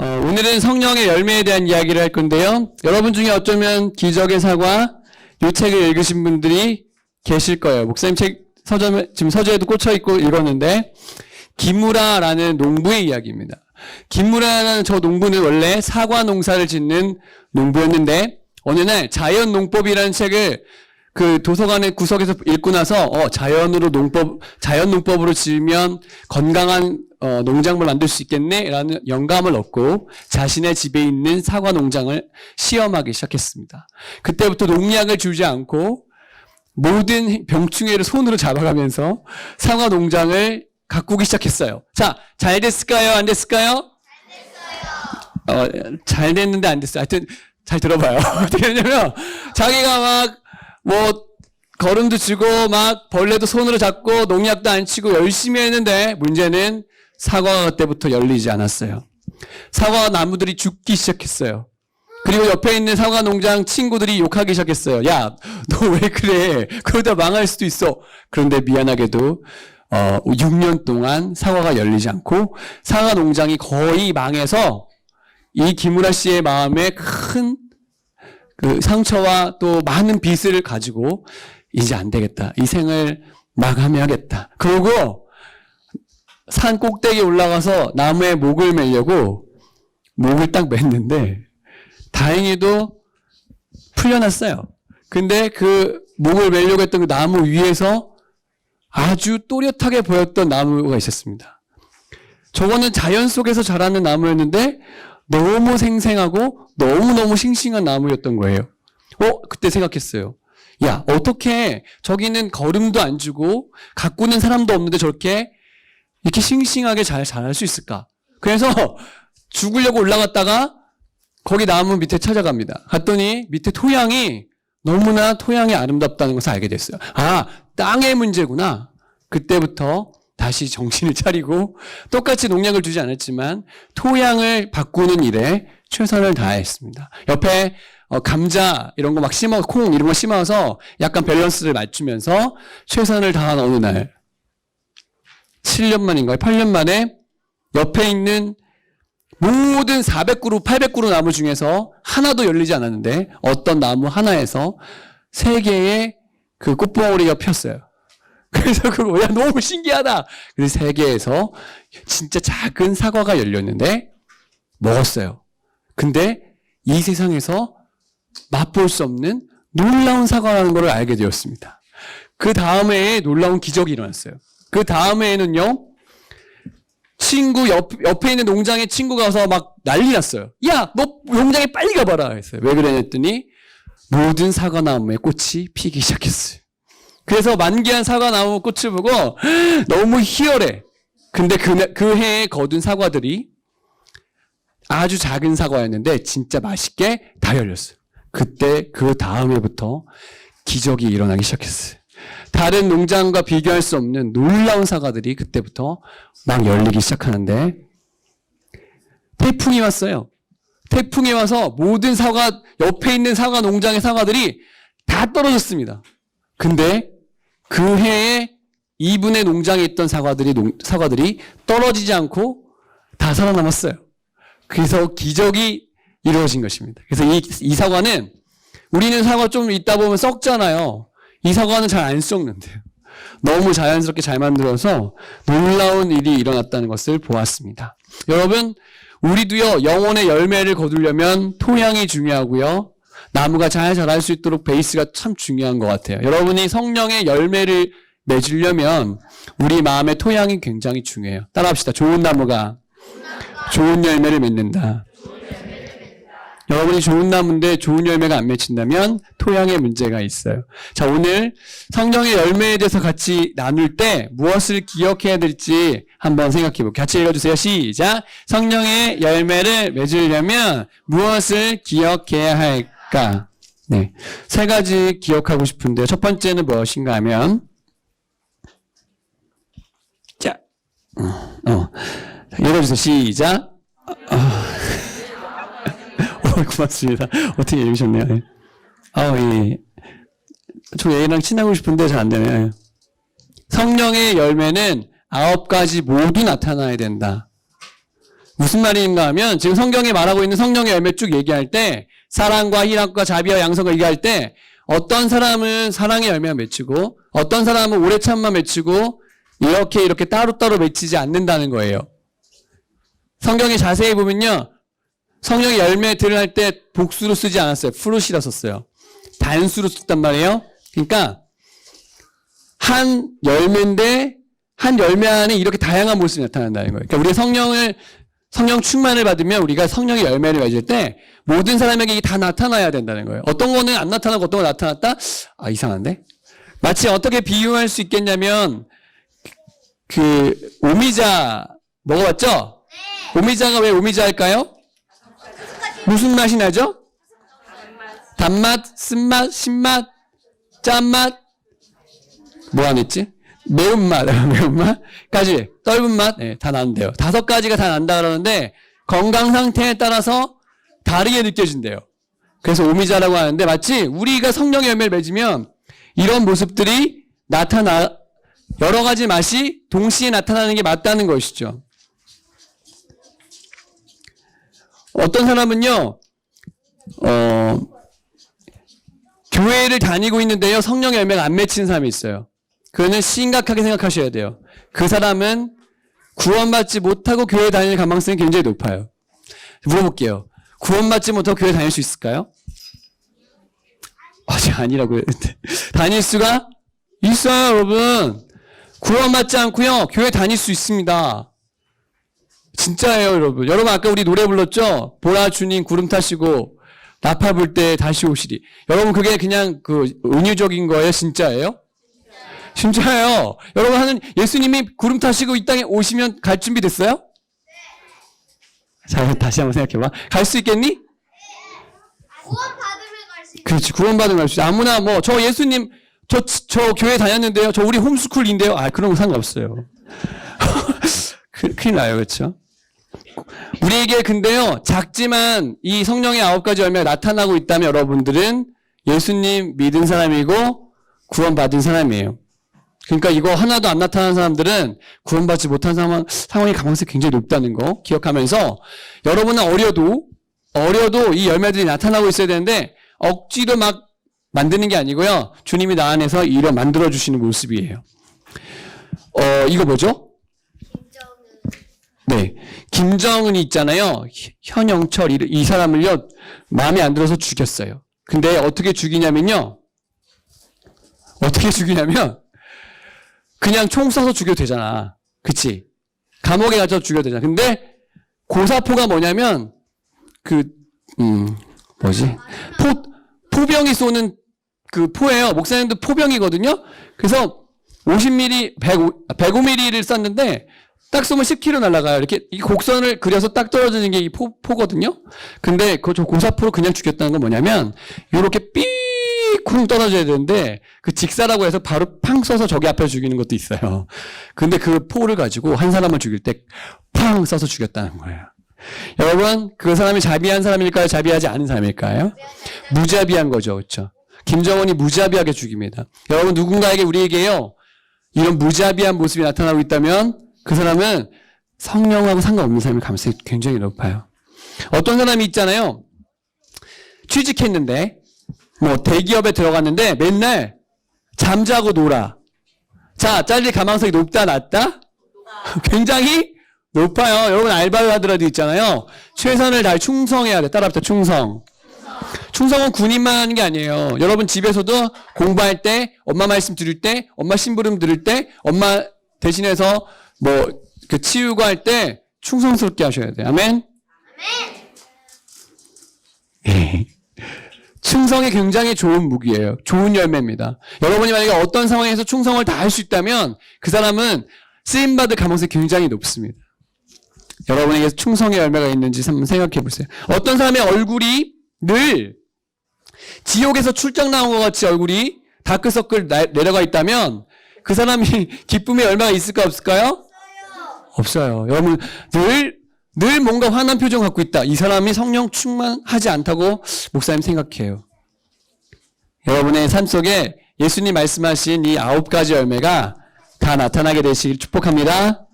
어, 오늘은 성령의 열매에 대한 이야기를 할 건데요. 여러분 중에 어쩌면 기적의 사과 이 책을 읽으신 분들이 계실 거예요. 목사님 책 서점 지금 서재에도 꽂혀 있고 읽었는데 김무라라는 농부의 이야기입니다. 김무라라는 저 농부는 원래 사과 농사를 짓는 농부였는데 어느 날 자연 농법이라는 책을 그 도서관의 구석에서 읽고 나서 어 자연으로 농법 자연 농법으로 지으면 건강한 어, 농작물 만들 수 있겠네라는 영감을 얻고 자신의 집에 있는 사과 농장을 시험하기 시작했습니다. 그때부터 농약을 주지 않고 모든 병충해를 손으로 잡아가면서 사과 농장을 가꾸기 시작했어요. 자, 잘 됐을까요? 안 됐을까요? 어, 잘 됐는데 안 됐어요. 하여튼 잘 들어봐요. 어떻게 했냐면 자기가 막 뭐 걸음도 치고 막 벌레도 손으로 잡고 농약도 안 치고 열심히 했는데 문제는 사과가 그때부터 열리지 않았어요. 사과 나무들이 죽기 시작했어요. 그리고 옆에 있는 사과 농장 친구들이 욕하기 시작했어요. 야, 너 왜 그래? 그러다 망할 수도 있어. 그런데 미안하게도 어, 6년 동안 사과가 열리지 않고 사과 농장이 거의 망해서 이 김우라 씨의 마음에 큰 그 상처와 또 많은 빚을 가지고 이제 안 되겠다. 이 생을 마감해야겠다. 그러고 산 꼭대기에 올라가서 나무에 목을 매려고 목을 딱 맸는데 다행히도 풀려났어요. 근데 그 목을 매려고 했던 그 나무 위에서 아주 또렷하게 보였던 나무가 있었습니다. 저거는 자연 속에서 자라는 나무였는데 너무 생생하고 너무너무 싱싱한 나무였던 거예요. 어, 그때 생각했어요. 야, 어떻게 저기는 걸음도 안 주고 가꾸는 사람도 없는데 저렇게 이렇게 싱싱하게 잘 자랄 수 있을까? 그래서 죽으려고 올라갔다가 거기 나무 밑에 찾아갑니다. 갔더니 밑에 토양이 너무나 토양이 아름답다는 것을 알게 됐어요. 아, 땅의 문제구나. 그때부터 다시 정신을 차리고 똑같이 농약을 주지 않았지만 토양을 바꾸는 일에 최선을 다했습니다. 옆에 어, 감자 이런 거 막 심어 콩 이런 거 심어서 약간 밸런스를 맞추면서 최선을 다한 어느 날 7년 만인가요? 8년 만에 옆에 있는 모든 400그루, 800그루 나무 중에서 하나도 열리지 않았는데 어떤 나무 하나에서 세 개의 그 꽃봉오리가 폈어요. 그래서 그거 야 너무 신기하다. 그래서 세 개에서 진짜 작은 사과가 열렸는데 먹었어요. 근데 이 세상에서 맛볼 수 없는 놀라운 사과라는 걸 알게 되었습니다. 그 다음에 놀라운 기적이 일어났어요. 그 다음에는요, 친구 옆, 옆에 있는 농장에 친구가 와서 막 난리 났어요. 야, 너 농장에 빨리 가봐라. 했어요. 왜 그랬더니 모든 사과나무에 꽃이 피기 시작했어요. 그래서 만개한 사과나무 꽃을 보고 너무 희열해. 근데 그, 그 해에 거둔 사과들이 아주 작은 사과였는데 진짜 맛있게 다 열렸어요. 그때 그 다음 해부터 기적이 일어나기 시작했어요. 다른 농장과 비교할 수 없는 놀라운 사과들이 그때부터 막 열리기 시작하는데 태풍이 왔어요. 태풍이 와서 모든 사과 옆에 있는 사과 농장의 사과들이 다 떨어졌습니다. 근데 그 해에 이분의 농장에 있던 사과들이 농- 사과들이 떨어지지 않고 다 살아남았어요. 그래서 기적이 이루어진 것입니다. 그래서 이, 이 사과는 우리는 사과 좀 있다 보면 썩잖아요. 이 사과는 잘 안 썩는데요. 너무 자연스럽게 잘 만들어서 놀라운 일이 일어났다는 것을 보았습니다. 여러분, 우리도요, 영혼의 열매를 거두려면 토양이 중요하고요. 나무가 잘 자랄 수 있도록 베이스가 참 중요한 것 같아요. 여러분이 성령의 열매를 맺으려면 우리 마음의 토양이 굉장히 중요해요. 따라합시다. 좋은 나무가 좋은 열매를 맺는다. 여러분이 좋은 나무인데 좋은 열매가 안 맺힌다면 토양에 문제가 있어요. 자, 오늘 성령의 열매에 대해서 같이 나눌 때 무엇을 기억해야 될지 한번 생각해 볼게요. 같이 읽어주세요. 시작. 성령의 열매를 맺으려면 무엇을 기억해야 할까? 네. 세 가지 기억하고 싶은데 첫 번째는 무엇인가 하면 자, 어, 어. 읽어주세요. 시작. 어, 고맙습니다. 어떻게 읽으셨네요. 예. 아, 예. 저 얘랑 친하고 싶은데 잘 안 되네요. 예. 성령의 열매는 아홉 가지 모두 나타나야 된다. 무슨 말인가 하면 지금 성경에 말하고 있는 성령의 열매 쭉 얘기할 때 사랑과 희락과 자비와 양성을 얘기할 때 어떤 사람은 사랑의 열매만 맺히고 어떤 사람은 오래 참만 맺히고 이렇게 이렇게 따로따로 맺히지 않는다는 거예요. 성경에 자세히 보면요. 성령의 열매 드러날 때 복수로 쓰지 않았어요. 프루시라 썼어요. 단수로 썼단 말이에요. 그러니까 한 열매인데 한 열매 안에 이렇게 다양한 모습이 나타난다는 거예요. 그러니까 우리 성령을 성령 충만을 받으면 우리가 성령의 열매를 맺을 때 모든 사람에게 이게 다 나타나야 된다는 거예요. 어떤 거는 안 나타나고 어떤 거 나타났다? 아 이상한데? 마치 어떻게 비유할 수 있겠냐면 그 오미자 먹어봤죠? 오미자가 왜 오미자일까요? 무슨 맛이 나죠? 단맛, 쓴맛, 신맛, 짠맛, 뭐 안 했지? 매운맛, 매운맛까지, 떫은 맛, 네, 다 난대요. 다섯 가지가 다 난다 그러는데, 건강 상태에 따라서 다르게 느껴진대요. 그래서 오미자라고 하는데, 마치 우리가 성령의 열매를 맺으면, 이런 모습들이 나타나, 여러 가지 맛이 동시에 나타나는 게 맞다는 것이죠. 어떤 사람은요, 어, 교회를 다니고 있는데요, 성령의 열매가 안 맺힌 사람이 있어요. 그거는 심각하게 생각하셔야 돼요. 그 사람은 구원받지 못하고 교회 다닐 가능성이 굉장히 높아요. 물어볼게요. 구원받지 못하고 교회 다닐 수 있을까요? 아직 아니라고요. 다닐 수가 있어요, 여러분. 구원받지 않고요, 교회 다닐 수 있습니다. 진짜예요, 여러분. 여러분 아까 우리 노래 불렀죠? 보라 주님 구름 타시고 나팔 불 때 다시 오시리. 여러분 그게 그냥 그 은유적인 거예요, 진짜예요? 진짜예요. 여러분 하는 예수님이 구름 타시고 이 땅에 오시면 갈 준비 됐어요? 자, 다시 한번 생각해봐. 갈 수 있겠니? 구원 받으면 갈 수 있는 그렇지. 구원받으면 갈 수 있어. 아무나 뭐, 저 예수님, 저, 저 교회 다녔는데요. 저 우리 홈스쿨인데요. 아, 그런 거 상관없어요. 그, 큰일 나요. 그렇죠? 우리에게 근데요, 작지만 이 성령의 아홉 가지 열매가 나타나고 있다면 여러분들은 예수님 믿은 사람이고 구원받은 사람이에요. 그러니까 이거 하나도 안 나타나는 사람들은 구원받지 못한 상황, 상황이 가능성이 굉장히 높다는 거 기억하면서 여러분은 어려도, 어려도 이 열매들이 나타나고 있어야 되는데 억지로 막 만드는 게 아니고요. 주님이 나 안에서 이를 만들어주시는 모습이에요. 어, 이거 뭐죠? 네. 김정은이 있잖아요. 희- 현영철, 이, 이 사람을요, 마음에 안 들어서 죽였어요. 근데 어떻게 죽이냐면요. 어떻게 죽이냐면, 그냥 총 쏴서 죽여도 되잖아. 그치? 감옥에 가서 죽여도 되잖아. 근데, 고사포가 뭐냐면, 그, 음, 뭐지? 포, 포병이 쏘는 그 포예요. 목사님도 포병이거든요. 그래서 50mm, 105, 105mm를 쐈는데 딱 쏘면 10km 날아가요. 이렇게 이 곡선을 그려서 딱 떨어지는 게 이 포거든요. 근데 그저 고사포로 그냥 죽였다는 건 뭐냐면 이렇게 삐 쿵 떨어져야 되는데 그 직사라고 해서 바로 팡 쏴서 저기 앞에 죽이는 것도 있어요. 근데 그 포를 가지고 한 사람을 죽일 때팡 쏴서 죽였다는 거예요. 여러분 그 사람이 자비한 사람일까요? 자비하지 않은 사람일까요? 무자비한 거죠. 그렇죠? 김정은이 무자비하게 죽입니다. 여러분 누군가에게 우리에게요. 이런 무자비한 모습이 나타나고 있다면 그 사람은 성령하고 상관없는 사람일 가능성이 굉장히 높아요. 어떤 사람이 있잖아요. 취직했는데 뭐 대기업에 들어갔는데 맨날 잠자고 놀아. 자, 잘릴 가망성이 높다 낮다? 굉장히 높아요. 여러분 알바를 하더라도 있잖아요. 최선을 다해 충성해야 돼. 따라붙어 충성. 충성은 군인만 하는 게 아니에요. 여러분 집에서도 공부할 때, 엄마 말씀 들을 때, 엄마 심부름 들을 때, 엄마 대신해서 뭐 그 치우고 할 때 충성스럽게 하셔야 돼요. 아멘. 예. 충성이 굉장히 좋은 무기예요. 좋은 열매입니다. 여러분이 만약에 어떤 상황에서 충성을 다 할 수 있다면 그 사람은 쓰임 받을 가능성이 굉장히 높습니다. 여러분에게 충성의 열매가 있는지 한번 생각해 보세요. 어떤 사람의 얼굴이 늘 지옥에서 출장 나온 것 같이 얼굴이 다크서클 나- 내려가 있다면 그 사람이 기쁨의 열매가 있을까 없을까요? 없어요. 여러분 늘, 늘 뭔가 화난 표정 갖고 있다. 이 사람이 성령 충만하지 않다고 목사님 생각해요. 여러분의 삶 속에 예수님 말씀하신 이 아홉 가지 열매가 다 나타나게 되시길 축복합니다.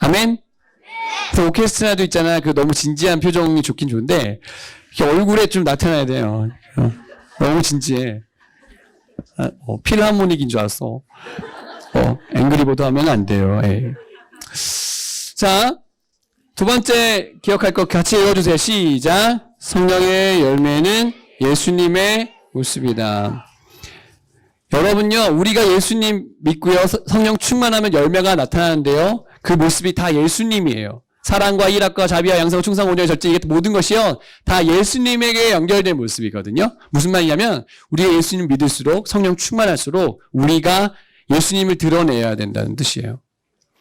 아멘. 그래서 오케스트라도 있잖아. 그 너무 진지한 표정이 좋긴 좋은데 얼굴에 좀 나타나야 돼요. 어, 너무 진지해. 아, 어, 필하모닉인 줄 알았어. 어, 앵그리보드 하면 안 돼요. 예. 자, 두 번째 기억할 것 같이 읽어주세요. 시작. 성령의 열매는 예수님의 모습이다. 여러분요, 우리가 예수님 믿고요, 서- 성령 충만하면 열매가 나타나는데요. 그 모습이 다 예수님이에요. 사랑과 일학과 자비와 양성, 충성, 온유, 절제 이게 모든 것이요 다 예수님에게 연결된 모습이거든요. 무슨 말이냐면 우리가 예수님 믿을수록 성령 충만할수록 우리가 예수님을 드러내야 된다는 뜻이에요.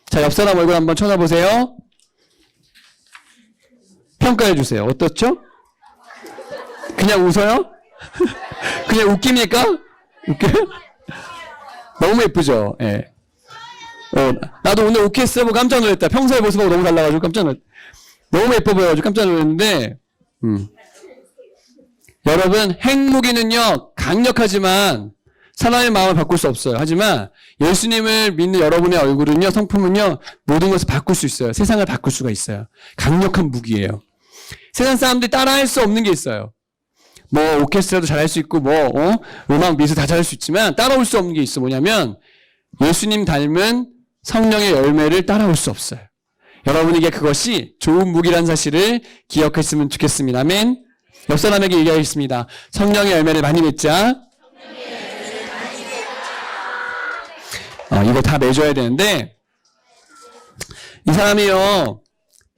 자, 옆 사람 얼굴 한번 쳐다보세요. 평가해 주세요. 어떻죠? 그냥 웃어요? 그냥 웃깁니까? 웃겨요? 너무 예쁘죠? 예. 어, 나도 오늘 보고 깜짝 놀랐다. 평소의 모습하고 너무 달라가지고 깜짝 놀 너무 예뻐 보여가지고 깜짝 놀랐는데, 음. 여러분, 핵무기는요, 강력하지만, 사람의 마음을 바꿀 수 없어요. 하지만, 예수님을 믿는 여러분의 얼굴은요, 성품은요, 모든 것을 바꿀 수 있어요. 세상을 바꿀 수가 있어요. 강력한 무기예요. 세상 사람들이 따라할 수 없는 게 있어요. 뭐, 오케스트라도 잘할 수 있고, 뭐, 어? 음악, 미술 다 잘할 수 있지만, 따라올 수 없는 게 있어. 뭐냐면, 예수님 닮은 성령의 열매를 따라올 수 없어요. 여러분에게 그것이 좋은 무기란 사실을 기억했으면 좋겠습니다. 아멘. 옆 사람에게 얘기하겠습니다. 성령의 열매를 많이 맺자. 어, 이거 다 맺어야 되는데, 이 사람이요,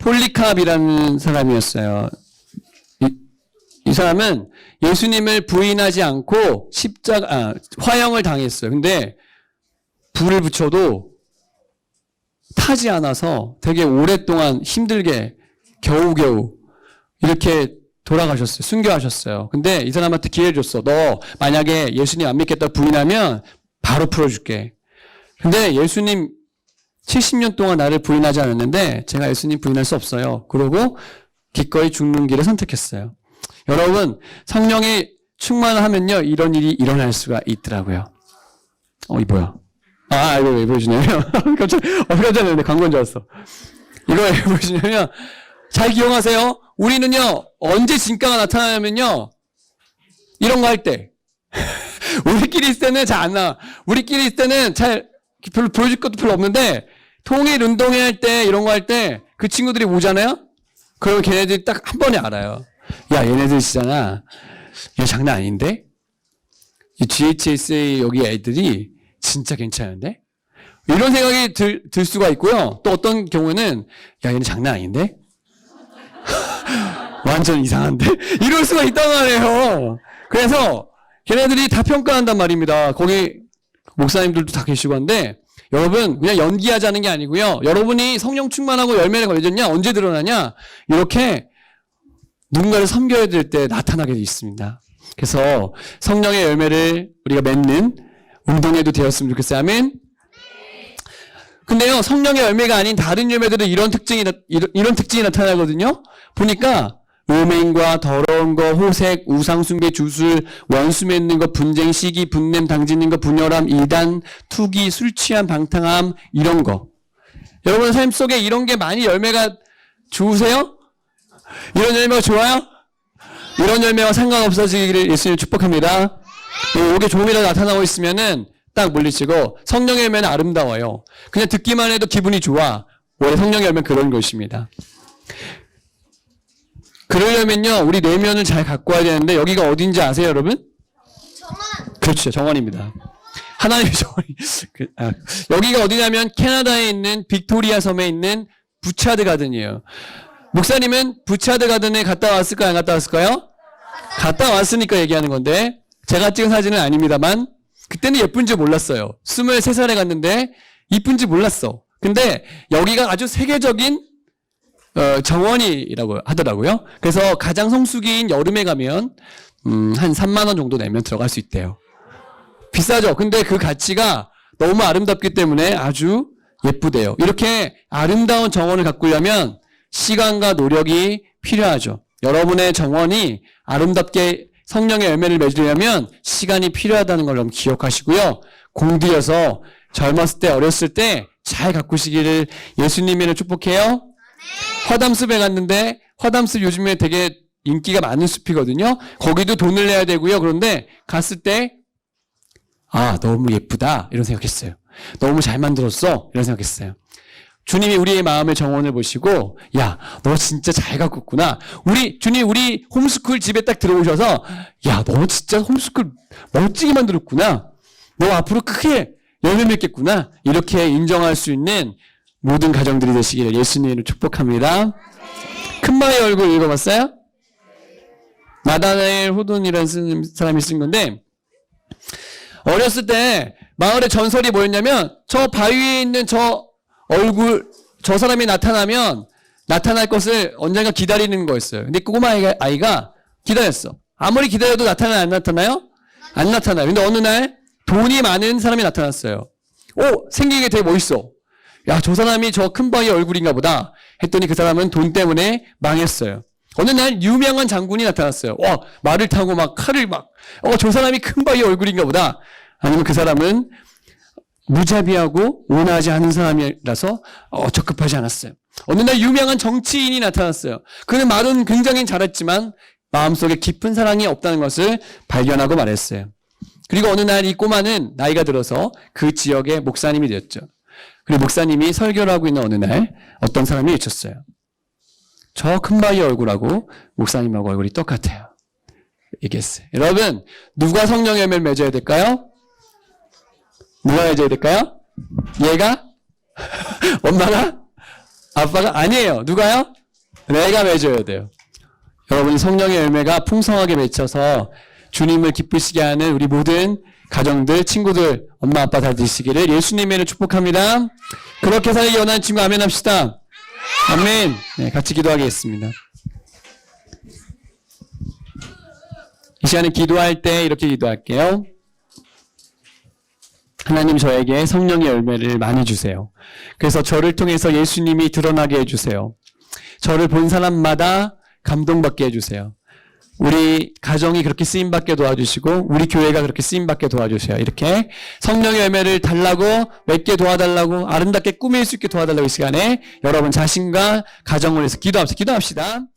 폴리캅이라는 사람이었어요. 이, 이 사람은 예수님을 부인하지 않고 십자가, 아, 화형을 당했어요. 근데 불을 붙여도 타지 않아서 되게 오랫동안 힘들게 겨우겨우 이렇게 돌아가셨어요. 순교하셨어요. 근데 이 사람한테 기회를 줬어. 너 만약에 예수님 안 믿겠다 부인하면 바로 풀어줄게. 근데 예수님 70년 동안 나를 부인하지 않았는데 제가 예수님 부인할 수 없어요. 그러고 기꺼이 죽는 길을 선택했어요. 여러분 성령이 충만하면요 이런 일이 일어날 수가 있더라고요. 어, 이 뭐야? 아, 이거 왜 보여주냐면, 깜짝, 어, 깜짝 놀랐네. 광고인 줄 알았어. 이거 왜 보여주냐면, 잘 기억하세요. 우리는요, 언제 진가가 나타나냐면요, 이런 거 할 때. 우리끼리 있을 때는 잘 안 나와. 우리끼리 있을 때는 잘, 별로 보여줄 것도 별로 없는데, 통일 운동회 할 때, 이런 거 할 때, 그 친구들이 오잖아요? 그러면 걔네들이 딱 한 번에 알아요. 야, 얘네들 있잖아. 이거 장난 아닌데? 이 GHSA 여기 애들이 진짜 괜찮은데? 이런 생각이 들, 들 수가 있고요. 또 어떤 경우는, 야, 얘는 장난 아닌데? 완전 이상한데? 이럴 수가 있단 말이에요. 그래서 걔네들이 다 평가한단 말입니다. 거기 목사님들도 다 계시고 한데, 여러분, 그냥 연기하자는 게 아니고요. 여러분이 성령 충만하고 열매를 걸렸냐? 언제 드러나냐? 이렇게 누군가를 섬겨야 될 때 나타나게 돼 있습니다. 그래서 성령의 열매를 우리가 맺는 운동에도 되었으면 좋겠어요. 아멘. 근데요, 성령의 열매가 아닌 다른 열매들은 이런 특징이, 이런 특징이 나타나거든요? 보니까, 음행과 더러운 거, 호색, 우상숭배, 주술, 원수 맺는 거, 분쟁, 시기, 분냄, 당짓는 거, 분열함, 이단, 투기, 술 취한, 방탕함, 이런 거. 여러분 삶 속에 이런 게 많이 열매가 좋으세요? 이런 열매가 좋아요? 이런 열매와 상관없어지기를 예수님 축복합니다. 이게 조금이라도 나타나고 있으면은 딱 물리치고 성령의 열매는 아름다워요. 그냥 듣기만 해도 기분이 좋아. 원래 성령의 열매는 그런 것입니다. 그러려면요, 우리 내면을 잘 갖고 와야 되는데 여기가 어딘지 아세요, 여러분? 정원 그렇죠, 정원입니다. 하나님의 정원이 그, 아, 여기가 어디냐면 캐나다에 있는 빅토리아 섬에 있는 부차드 가든이에요. 목사님은 부차드 가든에 갔다 왔을까요? 안 갔다 왔을까요? 갔다 왔으니까 얘기하는 건데 제가 찍은 사진은 아닙니다만 그때는 예쁜지 몰랐어요. 23살에 갔는데 이쁜지 몰랐어. 근데 여기가 아주 세계적인 어, 정원이라고 하더라고요. 그래서 가장 성수기인 여름에 가면 음, 한 3만 원 정도 내면 들어갈 수 있대요. 비싸죠. 근데 그 가치가 너무 아름답기 때문에 아주 예쁘대요. 이렇게 아름다운 정원을 가꾸려면 시간과 노력이 필요하죠. 여러분의 정원이 아름답게 성령의 열매를 맺으려면 시간이 필요하다는 걸 여러분 기억하시고요. 공들여서 젊었을 때, 어렸을 때 잘 가꾸시기를 예수님이를 축복해요. 화담숲에 갔는데 화담숲 요즘에 되게 인기가 많은 숲이거든요. 거기도 돈을 내야 되고요. 그런데 갔을 때 아, 너무 예쁘다. 이런 생각했어요. 너무 잘 만들었어. 이런 생각했어요. 주님이 우리의 마음의 정원을 보시고, 야, 너 진짜 잘 가꿨구나. 우리, 주님, 우리 홈스쿨 집에 딱 들어오셔서, 야, 너 진짜 홈스쿨 멋지게 만들었구나. 너 앞으로 크게 열매 맺겠구나. 이렇게 인정할 수 있는 모든 가정들이 되시기를 예수님으로 축복합니다. 큰마의 얼굴 읽어봤어요? 나다나엘 호돈이라는 사람이 쓴 건데, 어렸을 때 마을에 전설이 뭐였냐면 저 바위에 있는 저 얼굴 저 사람이 나타나면 나타날 것을 언젠가 기다리는 거였어요. 근데 그 꼬마 아이가, 아이가 기다렸어. 아무리 기다려도 나타나요 안 나타나요? 안 나타나요. 근데 어느 날 돈이 많은 사람이 나타났어요. 오 생기게 되게 멋있어. 야 저 사람이 저 큰 바위 얼굴인가 보다 했더니 그 사람은 돈 때문에 망했어요. 어느 날 유명한 장군이 나타났어요. 와 말을 타고 막 칼을 막 어 저 사람이 큰 바위 얼굴인가 보다. 아니면 그 사람은 무자비하고 온화하지 않은 사람이라서 어, 적급하지 않았어요. 어느 날 유명한 정치인이 나타났어요. 그는 말은 굉장히 잘했지만 마음속에 깊은 사랑이 없다는 것을 발견하고 말했어요. 그리고 어느 날 이 꼬마는 나이가 들어서 그 지역의 목사님이 되었죠. 그리고 목사님이 설교를 하고 있는 어느 날 어떤 사람이 외쳤어요. 저 큰 바위 얼굴하고 목사님하고 얼굴이 똑같아요. 얘기했어요. 여러분, 누가 성령의 열매를 맺어야 될까요? 누가 맺어야 될까요? 얘가? 엄마가? 아빠가? 아니에요. 누가요? 내가 맺어야 돼요. 여러분, 성령의 열매가 풍성하게 맺혀서 주님을 기쁘시게 하는 우리 모든 가정들, 친구들, 엄마, 아빠 다 되시기를 예수님의 이름으로 축복합니다. 그렇게 살기 원하는 친구 아멘 합시다. 아멘. 네, 같이 기도하겠습니다. 이 시간에 기도할 때 이렇게 기도할게요. 하나님 저에게 성령의 열매를 많이 주세요. 그래서 저를 통해서 예수님이 드러나게 해주세요. 저를 본 사람마다 감동받게 해주세요. 우리 가정이 그렇게 쓰임받게 도와주시고 우리 교회가 그렇게 쓰임받게 도와주세요. 이렇게 성령의 열매를 달라고 맺게 도와달라고 아름답게 꾸밀 수 있게 도와달라고 이 시간에 여러분 자신과 가정을 위해서 기도합시다. 기도합시다.